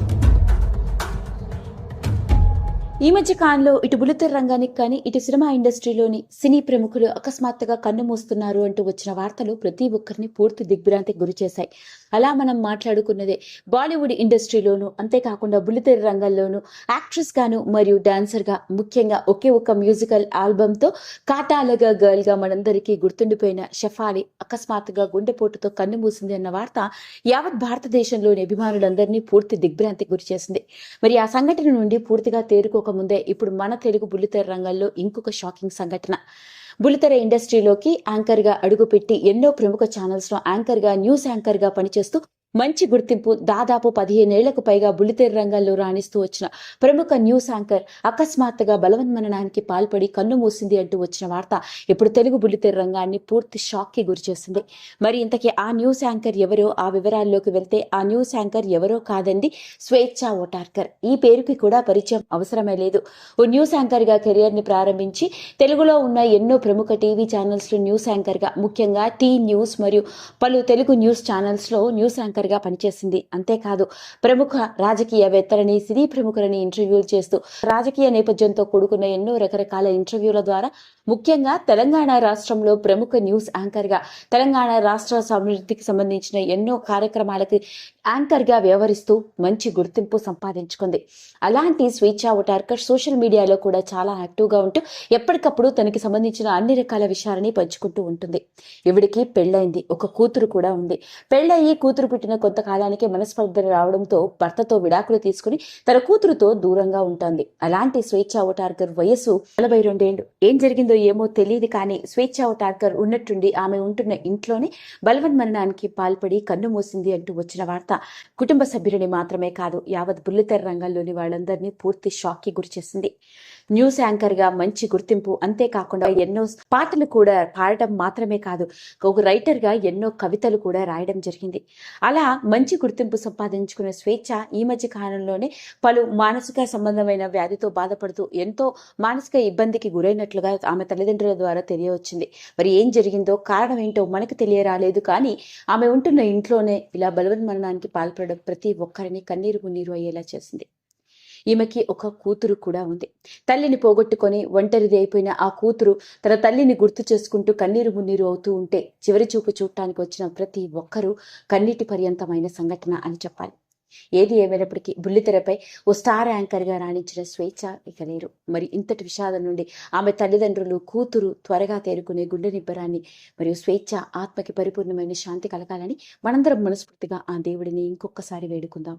you ఈ మధ్య కాలంలో ఇటు బుల్లితెర రంగానికి కానీ ఇటు సినిమా ఇండస్ట్రీలోని సినీ ప్రముఖులు అకస్మాత్తుగా కన్ను మూస్తున్నారు అంటూ వచ్చిన వార్తలు ప్రతి ఒక్కరిని పూర్తి దిగ్భ్రాంతికి గురి చేశాయి. అలా మనం మాట్లాడుకున్నదే బాలీవుడ్ ఇండస్ట్రీలోను అంతేకాకుండా బుల్లితెర రంగంలోను యాక్ట్రెస్ గాను మరియు డాన్సర్గా ముఖ్యంగా ఒకే ఒక మ్యూజికల్ ఆల్బమ్తో కాటాలగా గర్ల్గా మనందరికీ గుర్తుండిపోయిన షఫాలి అకస్మాత్తుగా గుండెపోటుతో కన్ను మూసింది అన్న వార్త యావత్ భారతదేశంలోని అభిమానులందరినీ పూర్తి దిగ్భ్రాంతికి గురి చేసింది. మరి ఆ సంఘటన నుండి పూర్తిగా తేరుకోక ముందే ఇప్పుడు మన తెలుగు బుల్లితెర రంగంలో ఇంకొక షాకింగ్ సంఘటన. బుల్లితెర ఇండస్ట్రీలోకి యాంకర్గా అడుగుపెట్టి ఎన్నో ప్రముఖ ఛానల్స్లో యాంకర్గా న్యూస్ యాంకర్గా పనిచేస్తూ మంచి గుర్తింపు దాదాపు పదిహేనేళ్ళకు పైగా బుల్లితెర రంగంలో రాణిస్తూ వచ్చిన ప్రముఖ న్యూస్ యాంకర్ అకస్మాత్తుగా బలవన్మరణానికి పాల్పడి కన్ను మూసింది అంటూ వచ్చిన వార్త ఇప్పుడు తెలుగు బుల్లితెర రంగాన్ని పూర్తి షాక్కి గురి చేసింది మరి ఇంతకీ ఆ న్యూస్ యాంకర్ ఎవరో ఆ వివరాల్లోకి వెళ్తే ఆ న్యూస్ యాంకర్ ఎవరో కాదండి స్వేచ్ఛ ఓటార్కర్. ఈ పేరుకి కూడా పరిచయం అవసరమే లేదు. ఓ న్యూస్ యాంకర్గా కెరియర్ని ప్రారంభించి తెలుగులో ఉన్న ఎన్నో ప్రముఖ టీవీ ఛానల్స్లో న్యూస్ యాంకర్గా ముఖ్యంగా టీ న్యూస్ మరియు పలు తెలుగు న్యూస్ ఛానల్స్లో న్యూస్ యాంకర్ గా పనిచేసింది. అంతేకాదు ప్రముఖ రాజకీయవేత్తలని సినీ ప్రముఖులని ఇంటర్వ్యూలు చేస్తూ రాజకీయ నేపథ్యంతో కూడుకున్న ఎన్నో రకరకాల ఇంటర్వ్యూల ద్వారా ముఖ్యంగా తెలంగాణ రాష్ట్రంలో ప్రముఖ న్యూస్ యాంకర్గా తెలంగాణ రాష్ట్ర సమృద్ధికి సంబంధించిన ఎన్నో కార్యక్రమాలకి యాంకర్గా వ్యవహరిస్తూ మంచి గుర్తింపు సంపాదించుకుంది. అలాంటి స్వేచ్ఛ ఓటార్కర్ సోషల్ మీడియాలో కూడా చాలా యాక్టివ్గా ఉంటూ ఎప్పటికప్పుడు తనకి సంబంధించిన అన్ని రకాల విషయాలని పంచుకుంటూ ఉంటుంది. ఇవిడికి పెళ్ళైంది ఒక కూతురు కూడా ఉంది. పెళ్ళయి కూతురు పుట్టిన కొంతకాలానికి మనస్పర్ధలు రావడంతో భర్తతో విడాకులు తీసుకుని తన కూతురుతో దూరంగా ఉంటుంది. అలాంటి స్వేచ్ఛ ఓటార్కర్ వయస్సు నలభై రెండేళ్ళు ఏం జరిగిందో ఏమో తెలియదు కానీ స్వేచ్ఛ ఓటార్కర్ ఉన్నట్టుండి ఆమె ఉంటున్న ఇంట్లోనే బలవన్ మరణానికి పాల్పడి కన్ను మూసింది అంటూ వచ్చిన వార్త. కుటుంబ సభ్యులని మాత్రమే కాదు యావత్ బుల్లితెర రంగంలోని వాళ్ళందరినీ పూర్తి షాక్కి గురిచేసింది. న్యూస్ యాంకర్గా మంచి గుర్తింపు అంతేకాకుండా ఎన్నో పాటలు కూడా పాడటం మాత్రమే కాదు ఒక రైటర్గా ఎన్నో కవితలు కూడా రాయడం జరిగింది. అలా మంచి గుర్తింపు సంపాదించుకున్న స్వేచ్ఛ ఈ మధ్య కాలంలోనే పలు మానసిక సంబంధమైన వ్యాధితో బాధపడుతూ ఎంతో మానసిక ఇబ్బందికి గురైనట్లుగా ఆమె తల్లిదండ్రుల ద్వారా తెలియవచ్చింది. మరి ఏం జరిగిందో కారణం ఏంటో మనకు తెలియరాలేదు కానీ ఆమె ఉంటున్న ఇంట్లోనే ఇలా బలవన్మరణానికి పాల్పడడం ప్రతి ఒక్కరిని కన్నీరు మున్నీరు అయ్యేలా చేసింది. ఈమెకి ఒక కూతురు కూడా ఉంది. తల్లిని పోగొట్టుకొని ఒంటరిది అయిపోయిన ఆ కూతురు తన తల్లిని గుర్తు చేసుకుంటూ కన్నీరు మున్నీరు అవుతూ ఉంటే చివరి చూపు చూడటానికి వచ్చిన ప్రతి ఒక్కరూ కన్నీటి పర్యంతమైన సంఘటన అని చెప్పాలి. ఏది ఏమైనప్పటికీ బుల్లితెరపై ఓ స్టార్ యాంకర్గా రాణించిన స్వేచ్ఛ ఇక లేరు మరి ఇంతటి విషాదం నుండి ఆమె తల్లిదండ్రులు కూతురు త్వరగా తేరుకునే గుండె నిబ్బరాన్ని మరియు స్వేచ్ఛ ఆత్మకి పరిపూర్ణమైన శాంతి కలగాలని మనందరం మనస్ఫూర్తిగా ఆ దేవుడిని ఇంకొకసారి వేడుకుందాం.